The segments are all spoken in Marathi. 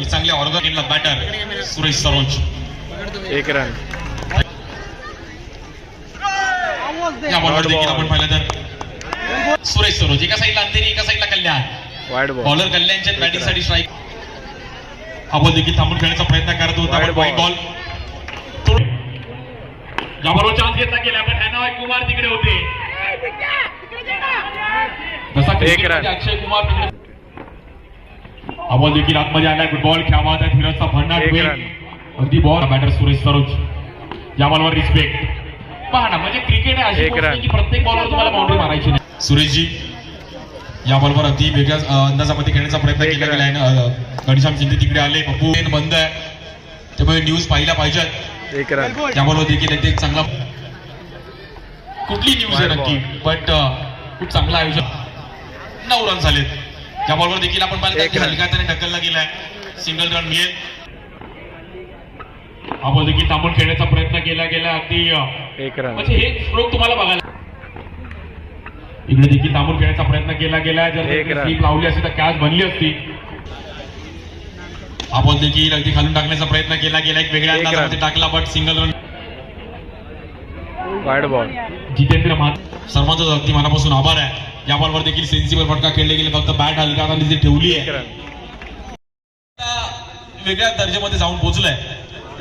ही चांगल्या ऑर्गन बॅटर सुरेश सरोज. एक रन या बॉलवर देखील आपण पाहिलं तर. सुरेश सरोज एका साईडला अंधेरी एका साईडला कल्याण. बॉलर कल्याणच्या बॅटिंगसाठी स्ट्राईक हा बॉल देखील थांबून खेळण्याचा प्रयत्न करत होता पण वाईट. बॉल याबरोबर चान्स घेतला गेला पण हॅनॉय कुमार तिकडे होते. जसा अक्षय कुमार तिकडे. बॉल देखील आतमध्ये आलाय. बॉल खेळावा त्या भन्नाट वेग. run. अगदी बॉल बॅटर सुरेश सरोज. या बॉलवर रिस्पेक्ट पहा ना म्हणजे क्रिकेट आहे अशी. की प्रत्येक बॉलवर तुम्हाला बाउंड्री मारायची नाही. सुरेशजी या बॉलवर अगदी वेगळ्या अंदाजामध्ये खेळण्याचा प्रयत्न केला. गेला आहे. घनश्याम शिंदे तिकडे आले. लेन बंद आहे. त्यामुळे न्यूज पाहिल्या पाहिजेत एक रन त्या बॉलवर देखील एक चांगला कुठली न्यूज आहे नक्की? बट खूप चांगलं आयोजन. नऊ रन झालेत. त्या बॉलवर देखील आपण पाहिलं एक की run. हलका त्याने ढकलला गेलाय. सिंगल रन मिळेल. हा बॉल देखील थांबून खेळण्याचा प्रयत्न केला गेला. अगदी अं, एक रन म्हणजे हे स्ट्रोक तुम्हाला बघायला इकडे देखील थांबून खेळण्याचा प्रयत्न केला गेला जर. स्लीप लावली असती तर कॅच बनली असती. हा बॉल देखील अगदी खालून टाकण्याचा प्रयत्न केला गेला एक वेगळ्या. अंदाजामध्ये टाकला but single run wide ball Jitendra Mahat सर्वांचा अगदी मनापासून आभार आहे. या बॉलवर देखील सेन्सिबल फटका खेळले गेले. फक्त बॅट हलका तिथे ठेवली आहे. वेगळ्या दर्जामध्ये जाऊन पोहोचलाय.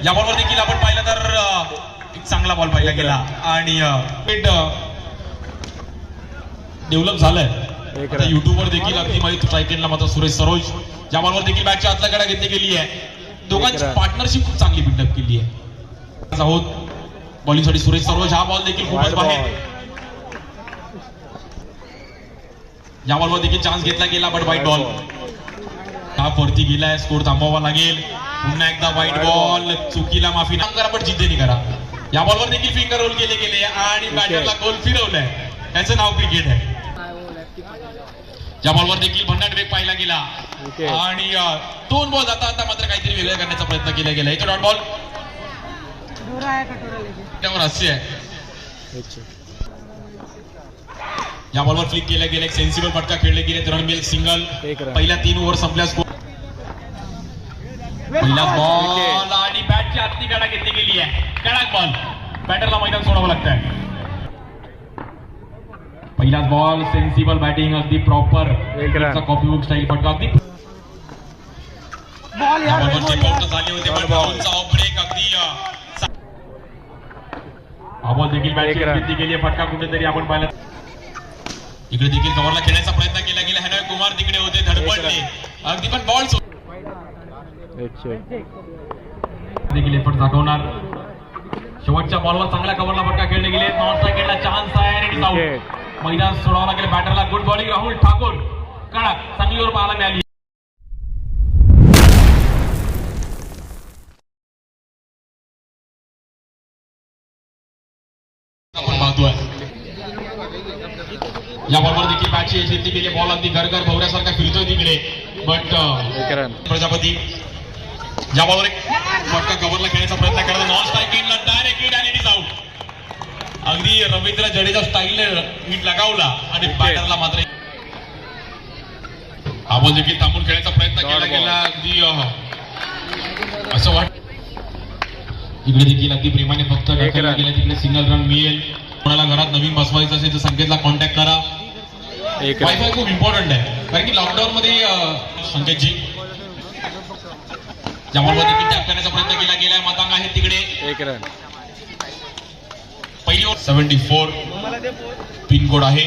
या बॉलवर देखील आपण पाहिलं तर एक चांगला बॉल पाहिला गेला. आणि डेव्हलप झालंय. युट्यूबवर देखील अगदी माहिती ट्रायटेनला मात्र सुरेश सरोज. या बॉलवर देखील बॅटच्या आतल्या कडा घेतली गेली आहे. दोघांची. पार्टनरशिप खूप चांगली बिल्डअप केली आहे. आहोत. बॉलिंगसाठी सुरेश सरोज. हा बॉल देखील खूपच बाहेर बॉल या बॉलवर देखील चान्स घेतला गेला बट वाईट बॉल हा वरती गेलाय स्कोर थांबवावा लागेल. पुन्हा एकदा वाईट White बॉल चुकीला माफी नाम करा पण जिद्दीने करा. या बॉलवर देखील फिंगर रोल केले गेले आणि बॅटरला गोल फिरवलंय. त्याचं नाव क्रिकेट आहे. या बॉलवर देखील भन्नाट वेग पाहिला गेला. आणि दोन बॉल जाता आता मात्र काहीतरी वेगळं करण्याचा प्रयत्न केला गेला याच्या डॉट बॉल त्यावर हास्य आहे. या बॉलवर फ्लिक केला गेला एक सेन्सिबल फटका खेळले गेले तर मिल सिंगल. पहिल्या तीन ओव्हर संपल्या स्कोर पहिला बॉल आणि बॅटची आतली गाडा घेतली गेली आहे. कडक बॉल बॅटरला मैदान सोडावं लागतंय. पहिलाच बॉल सेन्सिबल बॅटिंग अगदी प्रॉपर. कॉपी बुक स्टाईल फटका. अगदी झाले होते पण Ball, ball. बॉलचा ऑफ ब्रेक अगदी हा बॉल देखील run. घेतली गेली फटका कुठेतरी आपण पाहिलं. इकडे देखील कव्हरला खेळण्याचा प्रयत्न केला गेला. हॅनॉय कुमार तिकडे होते धडपडले. अगदी पण बॉल देखील एफर्ट दाखवणार. शेवटच्या बॉलवर चांगल्या कव्हरला फटका खेळले गेले. नॉन स्ट्राईक चान्स आहे आणि. मैदान सोडावं लागेल बॅटरला गुड बॉलिंग राहुल ठाकूर. कडक. चांगली ओव्हर पाहायला मिळाली. आपण पाहतोय. या बॉलवर देखील बॅटची शेती गेली बॉल अगदी गरगर भवऱ्यासारखा फिरतोय तिकडे. बट रन प्रजापती या बॉलवर एक फटका कव्हरला खेळण्याचा प्रयत्न करतो नॉन स्ट्राईक हिटला डायरेक्ट आणि इट आउट अगदी रवींद्र जडेजा स्टाईलने हिट लगावला आणि. बॅटरला मात्र हा बॉल देखील थांबून खेळण्याचा प्रयत्न केला. गेला. अगदी असं वाट इकडे देखील अगदी प्रेमाने फक्त. गेला तिकडे सिंगल रन मिळेल. कोणाला घरात नवीन बसवायचं असेल तर संकेतला कॉन्टॅक्ट करा. वायफाय खूप इम्पॉर्टंट आहे. कारण की लॉकडाऊन मध्ये संकेतजी देखील टॅप करण्याचा प्रयत्न केला गेलाय मतांग आहे तिकडे. एक रन पहिली सेव्हन्टी फोर पिनकोड आहे.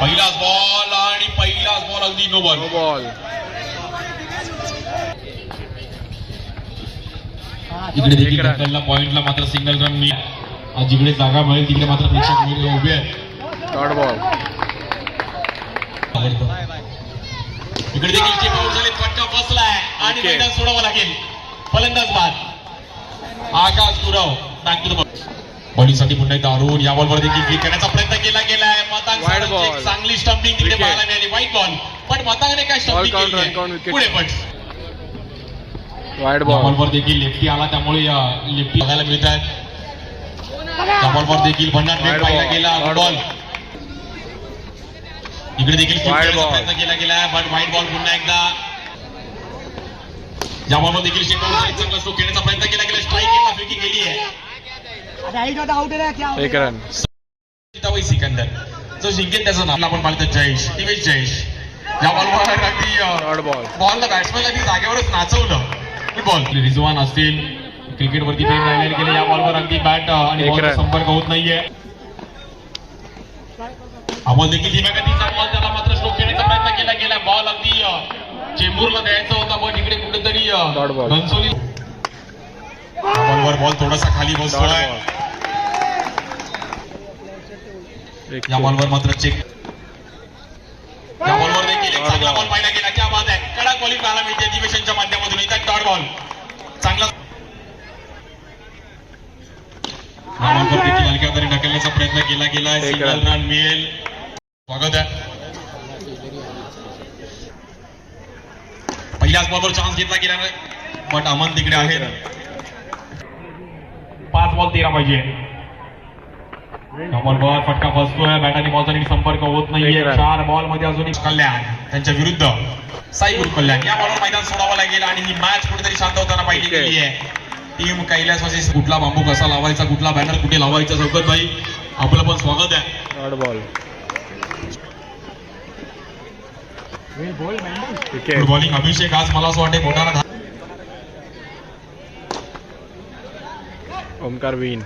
पहिलाच बॉल आणि पहिलाच बॉल अगदी नो बॉल बॉल इकडे देखील पॉइंटला मात्र सिंगल रन मिळेल. आज जिकडे जागा मिळेल तिकडे मात्र प्रेक्षक उभे आहेत. डॉट बॉल इकडे देखील चेक आउट झाले फटका बसलाय आणि. मैदान सोडावं लागेल. फलंदाज बाद. आकाश गुरव द बॉलिंगसाठी पुन्हा एकदा अरुण या बॉलवर देखील क्लिक करण्याचा प्रयत्न केला गेलाय. मतांग. चांगली स्टंपिंग तिकडे. पाहायला मिळाली. व्हाईट बॉल पण मतांगने काय स्टंपिंग केली. पुढे या बॉल बॉलवर देखील लेफ्टी आला त्यामुळे लेफ्टी बघायला मिळत आहेत त्या बॉलवर देखील Wide पाहिला. गेला. बॉल इकडे देखील. प्रयत्न केला गेला बट व्हाईट बॉल पुन्हा एकदा. या बॉलवर देखील स्ट्रोक घेण्याचा प्रयत्न केला गेला. स्ट्राईक केला फ्री गेली आहे सिकंदर. जो जिंकेल त्याचं नाव आपण पाहिलं जयेश. दिवेश जयेश. या बॉलवर अगदी. बॉलला बॅट्समॅन अगदी जागेवरच नाचवलं. गुड बॉल रिजवान असतील. क्रिकेटवरती प्रेम राहिलेले गेले या बॉलवर अगदी बॅट आणि. संपर्क होत नाहीये. बॉल देखील धीम्या बॉल त्याला मात्र स्ट्रोक घेण्याचा प्रयत्न केला गेला. बॉल अगदी चेंबूरला द्यायचा होता पण इकडे कुठेतरी. घनसोली. बॉलवर बॉल थोडासा खाली बसतोय. बॉल या. बॉलवर मात्र चेक या बॉलवर देखील एक चांगला बॉल पाहिला गेला. क्या बात आहे. कडा बॉलिंग पाहायला मिळते अधिवेशनच्या माध्यमातून. इथं डॉट बॉल चांगला देखील हलक्या ढकलण्याचा प्रयत्न केला गेला सिंगल. रन मिळेल. स्वागत आहे. पहिल्याच बॉलवर चान्स घेतला गेला नाही बट अमन तिकडे आहे. पाच बॉल तेरा पाहिजे. बॉलवर फटका फसतोय बॅटाने बॉलचा नीट संपर्क होत नाहीये. चार बॉलमध्ये अजून कल्याण त्यांच्या विरुद्ध. साई गुरु कल्याण या बॉलवर मैदान सोडावं लागेल आणि ही मॅच कुठेतरी शांत होताना Okay. गेली आहे. टीम कैलासवासी कुठला बांबू कसा लावायचा कुठला बॅनर कुठे लावायचा चौकत भाई आपलं पण स्वागत आहे. बॉल गुड बॉलिंग अभिषेक आज मला असं वाटते मोठा ओमकार विन